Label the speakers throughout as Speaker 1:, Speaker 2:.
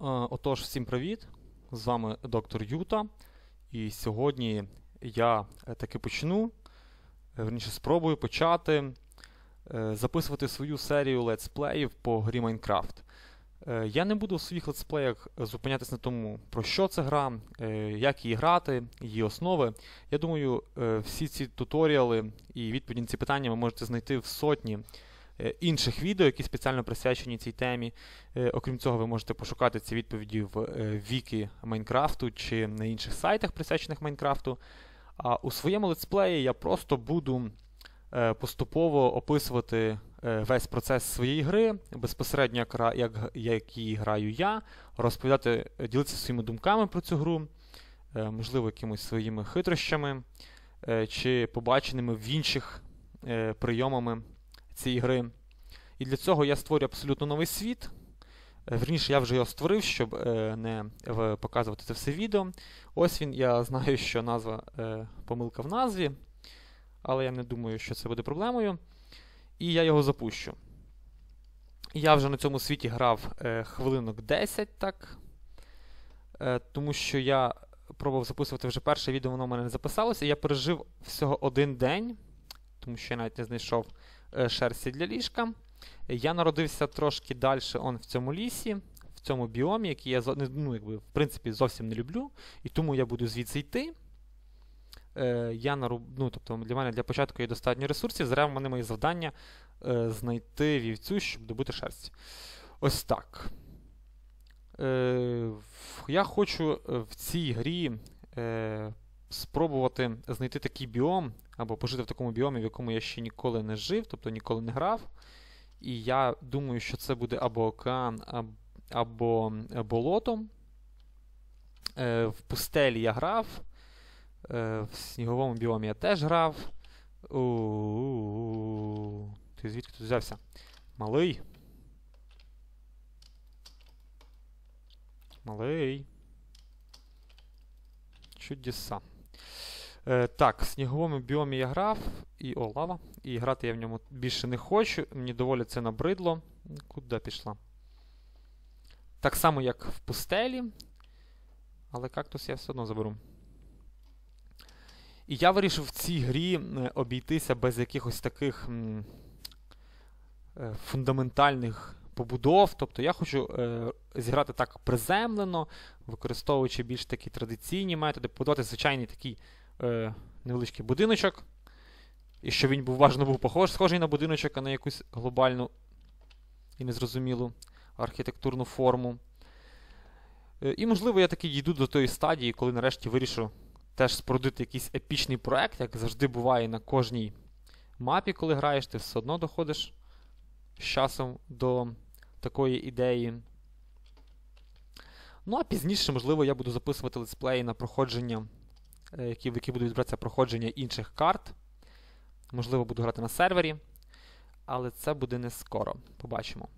Speaker 1: Отож, всім привіт! З вами доктор Юта. І сьогодні я е, таки почну, е, верніше спробую почати е, записувати свою серію летсплеїв по грі Майнкрафт. Я не буду в своїх летсплеях зупинятися на тому, про що це гра, як її грати, її основи. Я думаю, всі ці туторіали і відповіді на ці питання ви можете знайти в сотні. Е, інших відео, які спеціально присвячені цій темі. Е, окрім цього, ви можете пошукати ці відповіді в е, Вікі Майнкрафту чи на інших сайтах, присвячених Майнкрафту. А у своєму летсплеї я просто буду поступово описувати весь процес своєї гри, безпосередньо, як її граю я, розповідати, ділитися своїми думками про цю гру, можливо, якимось своїми хитрощами чи побаченими в інших прийомами цієї гри. І для цього я створю абсолютно новий світ. Е, верніше, я вже його створив, щоб е, не показувати це все відео. Ось він, я знаю, що назва е, помилка в назві, але я не думаю, що це буде проблемою. І я його запущу. Я вже на цьому світі грав е, хвилинок 10, так. Е, тому що я пробував записувати вже перше відео, воно в мене не записалося. Я пережив всього один день, тому що я навіть не знайшов Е, шерсті для ліжка. Я народився трошки далі он в цьому лісі, в цьому біомі, який я ну, якби, в принципі, зовсім не люблю. І тому я буду звідси йти. Е, я наруб... ну, тобто Для мене для початку є достатньо ресурсів. Зараз в мене моє завдання е, знайти вівцю, щоб добути шерсть. Ось так. Е, Я хочу в цій грі е, спробувати знайти такий біом, або пожити в такому біомі, в якому я ще ніколи не жив, тобто ніколи не грав. І я думаю, що це буде або океан, або болото. Е, в пустелі я грав. Е, в сніговому біомі я теж грав. У-у-у. Ти звідки тут взявся? Малий. Малий. Чудеса. Е, Так, в сніговому біомі я грав, і о, лава. І грати я в ньому більше не хочу. Мені доволі це набридло. Куди пішла? Так само, як в пустелі. Але кактус я все одно заберу. І я вирішив в цій грі обійтися без якихось таких м, е, фундаментальних побудов. Тобто я хочу е, зіграти так приземлено, використовуючи більш такі традиційні методи, побудувати звичайний такий е, невеличкий будиночок. І щоб він був важно був похож, схожий на будиночок, а не якусь глобальну і незрозумілу архітектурну форму. Е, і, можливо, я таки дійду до тої стадії, коли нарешті вирішу теж спорудити якийсь епічний проект, як завжди буває на кожній мапі, коли граєш, ти все одно доходиш з часом до такої ідеї. Ну, а пізніше, можливо, я буду записувати летсплеї на проходження які, в які будуть відбиратися проходження інших карт. Можливо, буду грати на сервері. Але це буде не скоро. Побачимо.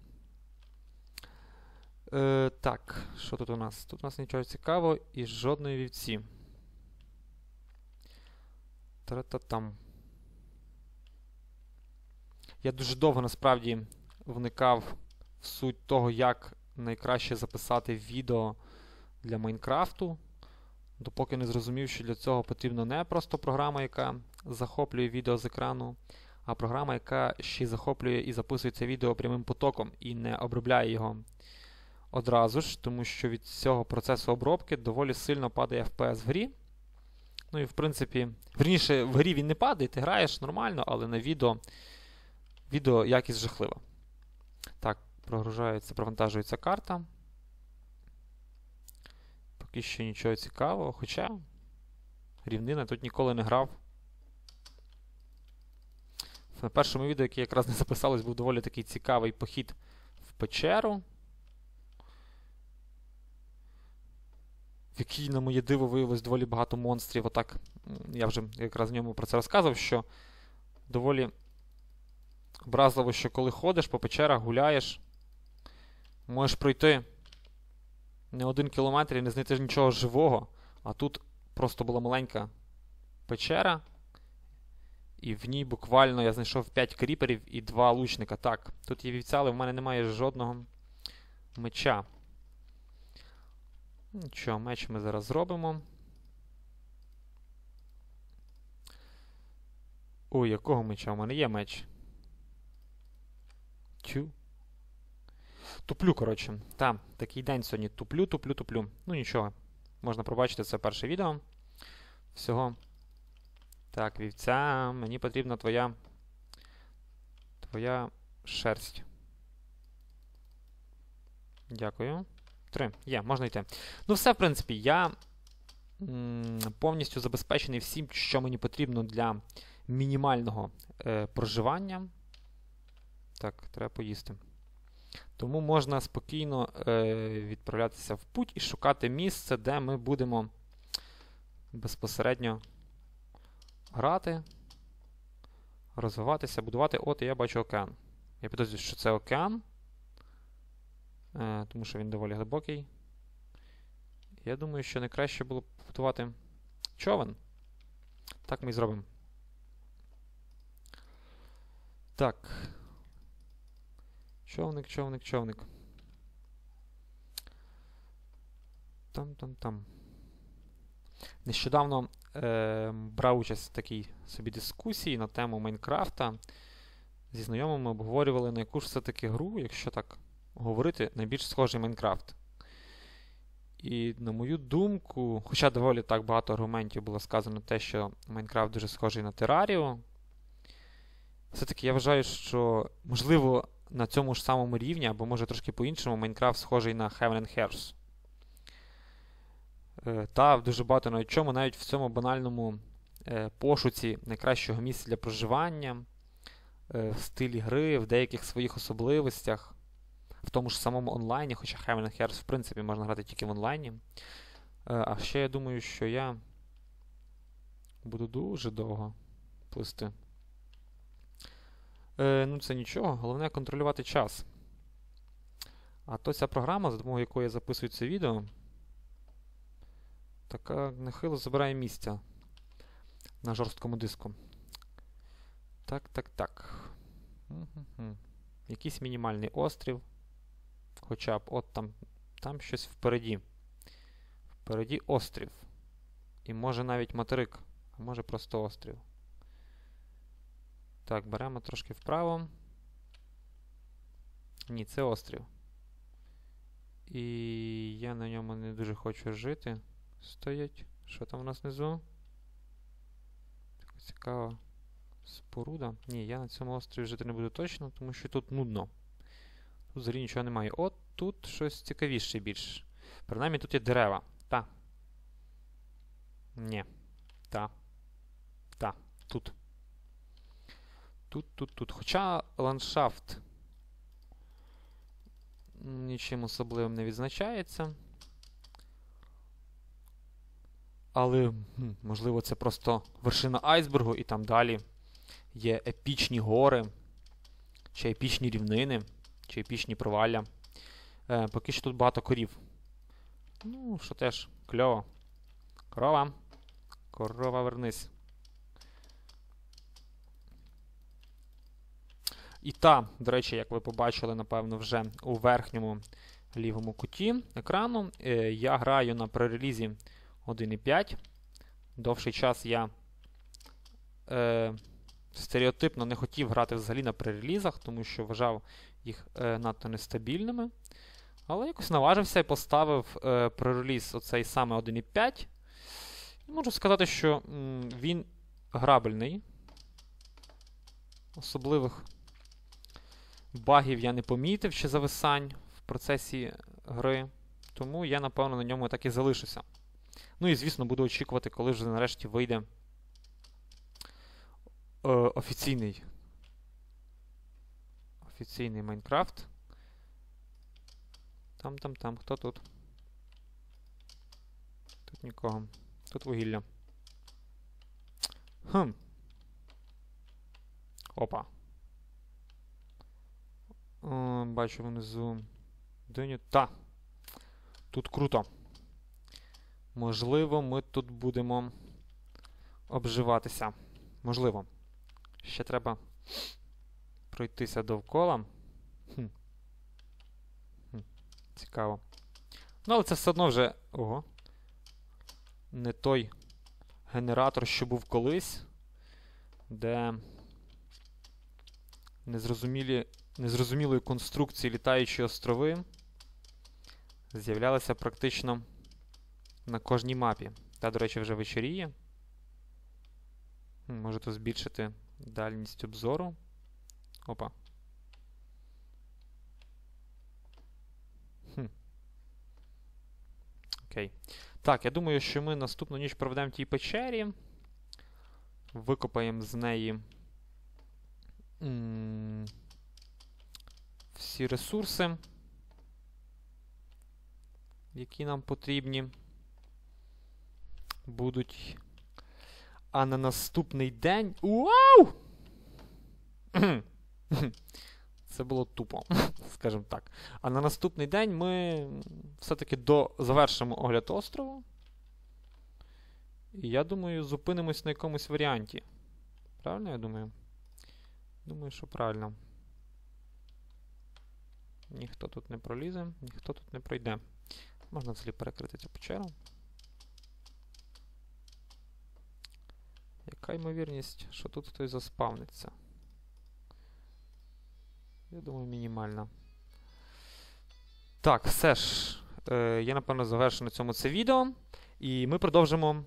Speaker 1: Е, Так, що тут у нас? Тут у нас нічого цікавого і жодної вівці. Та-та-там. Я дуже довго насправді вникав в суть того, як найкраще записати відео для Майнкрафту допоки не зрозумів, що для цього потрібна не просто програма, яка захоплює відео з екрану, а програма, яка ще й захоплює і записує це відео прямим потоком і не обробляє його одразу ж, тому що від цього процесу обробки доволі сильно падає FPS в грі. Ну і в принципі, верніше, в грі він не падає, ти граєш нормально, але на відео відео якість жахлива. Так, прогружається, провантажується карта. Поки що нічого цікавого, хоча рівнина тут ніколи не грав. На першому відео, яке якраз не записалось, був доволі такий цікавий похід в печеру. В якій, на моє диво, виявилось доволі багато монстрів. Отак, я вже якраз в ньому про це розказував, що доволі образливо, що коли ходиш по печерах, гуляєш, можеш пройти не один кілометр і не знайти нічого живого. А тут просто була маленька печера. І в ній буквально я знайшов 5 кріперів і 2 лучника. Так, тут є вівця, але в мене немає жодного меча. Нічого, меч ми зараз зробимо. Ой, якого меча? У мене є меч. Тю. Туплю, коротше. Та, такий день сьогодні. Туплю, туплю, туплю. Ну нічого. Можна пробачити це перше відео. Всього. Так, вівця. Мені потрібна твоя. Твоя шерсть. Дякую. Три. Є, можна йти. Ну, все, в принципі, я повністю забезпечений всім, що мені потрібно для мінімального е, проживання. Так, треба поїсти. Тому можна спокійно е, відправлятися в путь і шукати місце, де ми будемо безпосередньо грати, розвиватися, будувати. От я бачу океан. Я підозрюю, що це океан, е, тому що він доволі глибокий. Я думаю, що найкраще було б побудувати човен. Так ми і зробимо. Так. Човник, човник, човник. Там-там-там. Нещодавно е, брав участь в такій собі дискусії на тему Майнкрафта. Зі знайомими обговорювали, на яку ж все-таки гру, якщо так говорити, найбільш схожий Майнкрафт. І, на мою думку, хоча доволі так багато аргументів було сказано те, що Майнкрафт дуже схожий на Тераріо, все-таки я вважаю, що, можливо, на цьому ж самому рівні, або може трошки по-іншому, Майнкрафт схожий на Heaven and Hearts. Е, та дуже багато навіть чому, навіть в цьому банальному е, пошуці найкращого місця для проживання, е, в стилі гри, в деяких своїх особливостях, в тому ж самому онлайні, хоча Heaven and Hearts, в принципі, можна грати тільки в онлайні. А ще я думаю, що я буду дуже довго плисти. Е, Ну, це нічого, головне контролювати час. А то ця програма, за допомогою якої я записую це відео, така нехило забирає місця на жорсткому диску. Так, так, так. Угу. Якийсь мінімальний острів. Хоча б от там там щось впереді. Впереді острів. І може навіть материк, а може просто острів. Так, беремо трошки вправо. Ні, це острів. І я на ньому не дуже хочу жити. Стоять. Що там у нас внизу? Так, цікава споруда. Ні, я на цьому острові жити не буду точно, тому що тут нудно. Тут взагалі нічого немає. От тут щось цікавіше більш. Принаймні тут є дерева. Та. Ні. Та. Та. Тут. Тут, тут, тут. Хоча ландшафт нічим особливим не відзначається. Але, можливо, це просто вершина айсбергу, і там далі є епічні гори, чи епічні рівнини, чи епічні провалля. Е, Поки що тут багато корів. Ну, що теж кльово. Корова. Корова, вернись. І та, до речі, як ви побачили, напевно, вже у верхньому лівому куті екрану, е, я граю на пререлізі 1.5. Довший час я е, стереотипно не хотів грати взагалі на пререлізах, тому що вважав їх е, надто нестабільними. Але якось наважився і поставив е, пререліз оцей саме 1.5. І можу сказати, що м, він грабельний. Особливих багів я не помітив чи зависань в процесі гри. Тому я, напевно, на ньому так і залишуся. Ну і, звісно, буду очікувати, коли вже нарешті вийде е, офіційний офіційний Майнкрафт. Там-там-там. Хто тут? Тут нікого. Тут вугілля. Хм. Опа. О, бачу внизу. Диню. Та. Тут круто. Можливо, ми тут будемо обживатися. Можливо. Ще треба пройтися довкола. Хм. Хм. Цікаво. Ну, але це все одно вже. Ого. Не той генератор, що був колись, де незрозумілі, незрозумілої конструкції літаючі острови з'являлися практично на кожній мапі. Та, до речі, вже вечоріє. Можете збільшити дальність обзору. Опа. Хм. Окей. Так, я думаю, що ми наступну ніч проведемо в тій печері. Викопаємо з неї всі ресурси, які нам потрібні будуть. А на наступний день. Вау! Це було тупо, скажімо так. А на наступний день ми все-таки завершимо огляд острову. І я думаю, зупинимось на якомусь варіанті. Правильно, я думаю? Думаю, що правильно. Ніхто тут не пролізе, ніхто тут не пройде. Можна взагалі перекрити цю печеру. Яка ймовірність, що тут хтось заспавниться? Я думаю, мінімальна. Так, все ж. Е, я, напевно, завершу на цьому це відео. І ми продовжимо.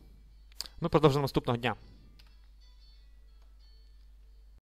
Speaker 1: Ми продовжимо наступного дня.